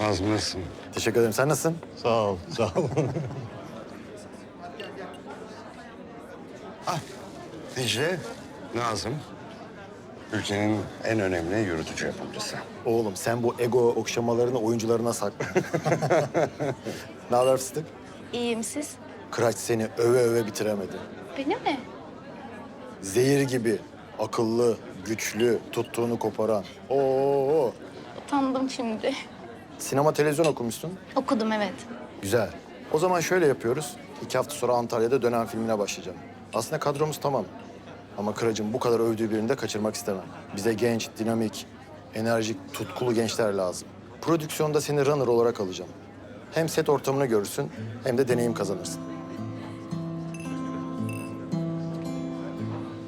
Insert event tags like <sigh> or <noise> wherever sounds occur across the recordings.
Nazım nasılsın? Teşekkür ederim. Sen nasılsın? Sağ ol, sağ ol. ah, Dicle, Nazım. Ülkenin en önemli yürütücü yapımcısı. Oğlum sen bu ego okşamalarını oyuncularına sakla. <laughs> ne haber fıstık? İyiyim siz? Kıraç seni öve öve bitiremedi. Beni mi? Zehir gibi akıllı, güçlü, tuttuğunu koparan. Oo. Utandım şimdi. Sinema televizyon okumuşsun. Okudum evet. Güzel. O zaman şöyle yapıyoruz. İki hafta sonra Antalya'da dönem filmine başlayacağım. Aslında kadromuz tamam. Ama Kıraç'ın bu kadar övdüğü birini de kaçırmak istemem. Bize genç, dinamik, enerjik, tutkulu gençler lazım. Prodüksiyonda seni runner olarak alacağım. Hem set ortamını görürsün hem de deneyim kazanırsın.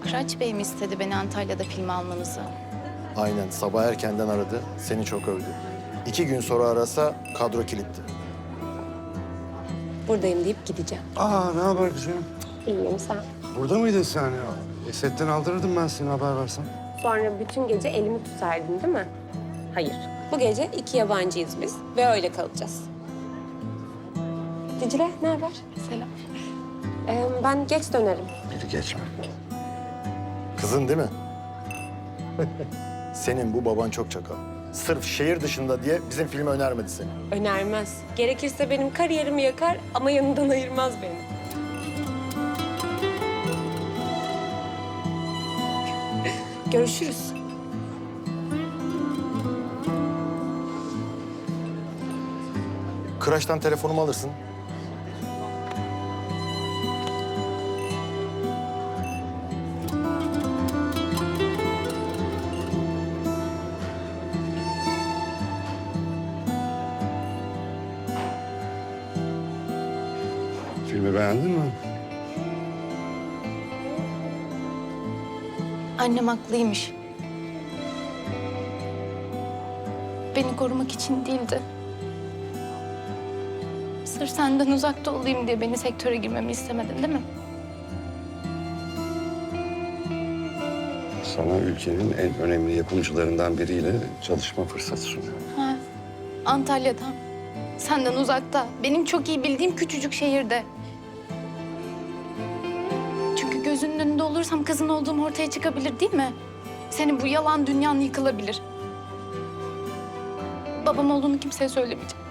Kıraç Bey mi istedi beni Antalya'da film almanızı? Aynen sabah erkenden aradı, seni çok övdü. İki gün sonra arasa kadro kilitli. Buradayım deyip gideceğim. Aa, ne haber kızım? İyiyim sen. Burada mıydın sen ya? E, setten aldırırdım ben seni haber versen. Sonra bütün gece elimi tutardın değil mi? Hayır. Bu gece iki yabancıyız biz ve öyle kalacağız. Dicle ne haber? Selam. Ee, ben geç dönerim. Biri geçme. Kızın değil mi? <laughs> Senin bu baban çok çakal. Sırf şehir dışında diye bizim filmi önermedi seni. Önermez. Gerekirse benim kariyerimi yakar ama yanından ayırmaz beni. Görüşürüz. Kıraç'tan telefonumu alırsın. Filmi beğendin mi? Annem haklıymış. Beni korumak için değildi. Sırf senden uzakta olayım diye beni sektöre girmemi istemedin değil mi? Sana ülkenin en önemli yapımcılarından biriyle çalışma fırsatı sunuyor. Ha, Antalya'da. Senden uzakta. Benim çok iyi bildiğim küçücük şehirde. Gözünün önünde olursam kızın olduğum ortaya çıkabilir değil mi? Senin bu yalan dünyan yıkılabilir. Babam olduğunu kimseye söylemeyeceğim.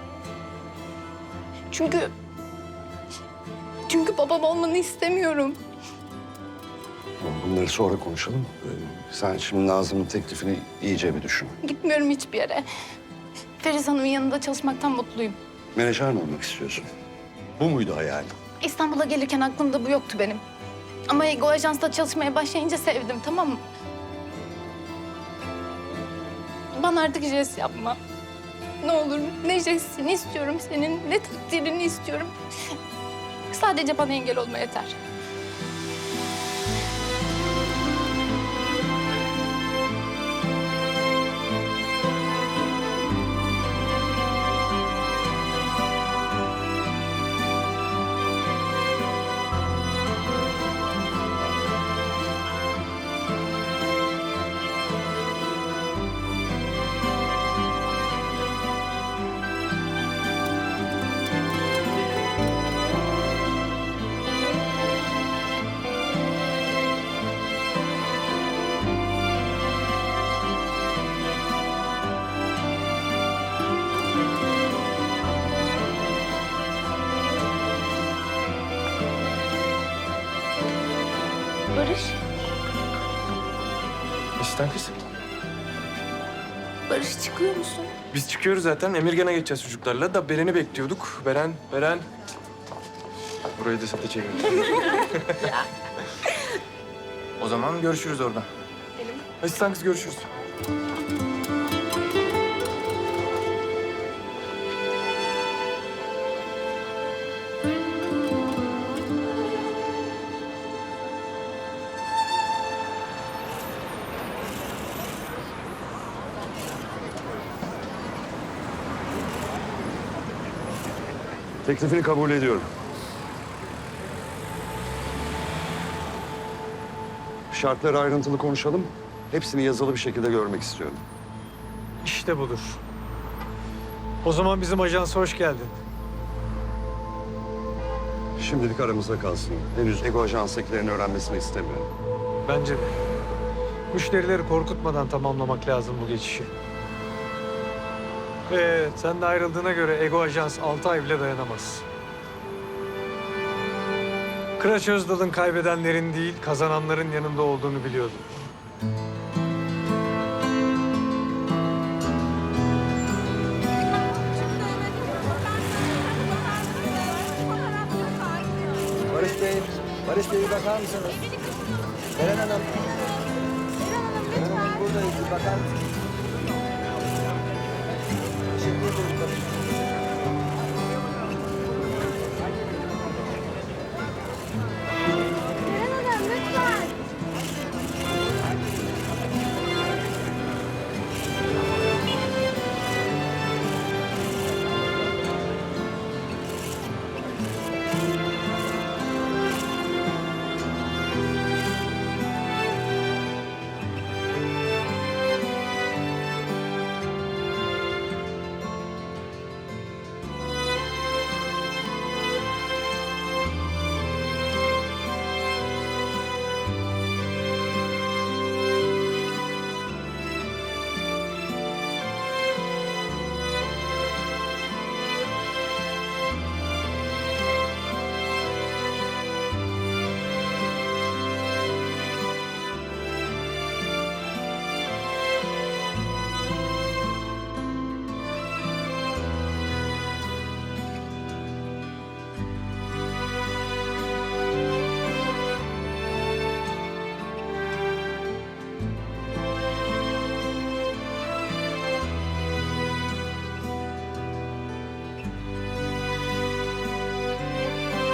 Çünkü... Çünkü babam olmanı istemiyorum. Bunları sonra konuşalım. Ee, Sen şimdi Nazım'ın teklifini iyice bir düşün. Gitmiyorum hiçbir yere. Feriz Hanım'ın yanında çalışmaktan mutluyum. Menajer mi olmak istiyorsun? Bu muydu hayalin? İstanbul'a gelirken aklımda bu yoktu benim. Ama Ego Ajans'ta çalışmaya başlayınca sevdim, tamam mı? Bana artık jest yapma. Ne olur ne jestini istiyorum senin, ne takdirini istiyorum. Sadece bana engel olma yeter. İşten kız. Barış çıkıyor musun? Biz çıkıyoruz zaten. Emirgan'a geçeceğiz çocuklarla. Da Beren'i bekliyorduk. Beren, Beren. Burayı da sete çevirin. <laughs> o zaman görüşürüz orada. Asistan kız görüşürüz. Teklifini kabul ediyorum. Şartları ayrıntılı konuşalım. Hepsini yazılı bir şekilde görmek istiyorum. İşte budur. O zaman bizim ajansa hoş geldin. Şimdilik aramızda kalsın. Henüz Ego Ajans'takilerin öğrenmesini istemiyorum. Bence de. Müşterileri korkutmadan tamamlamak lazım bu geçişi. Ee, sen de ayrıldığına göre Ego Ajans 6 ay bile dayanamaz. Kıraç Özdal'ın kaybedenlerin değil, kazananların yanında olduğunu biliyordum. Barış Bey, Barış Bey bakar mısınız? Eren Hanım. Eren Hanım buradayız, bakar mısınız? Всем не было.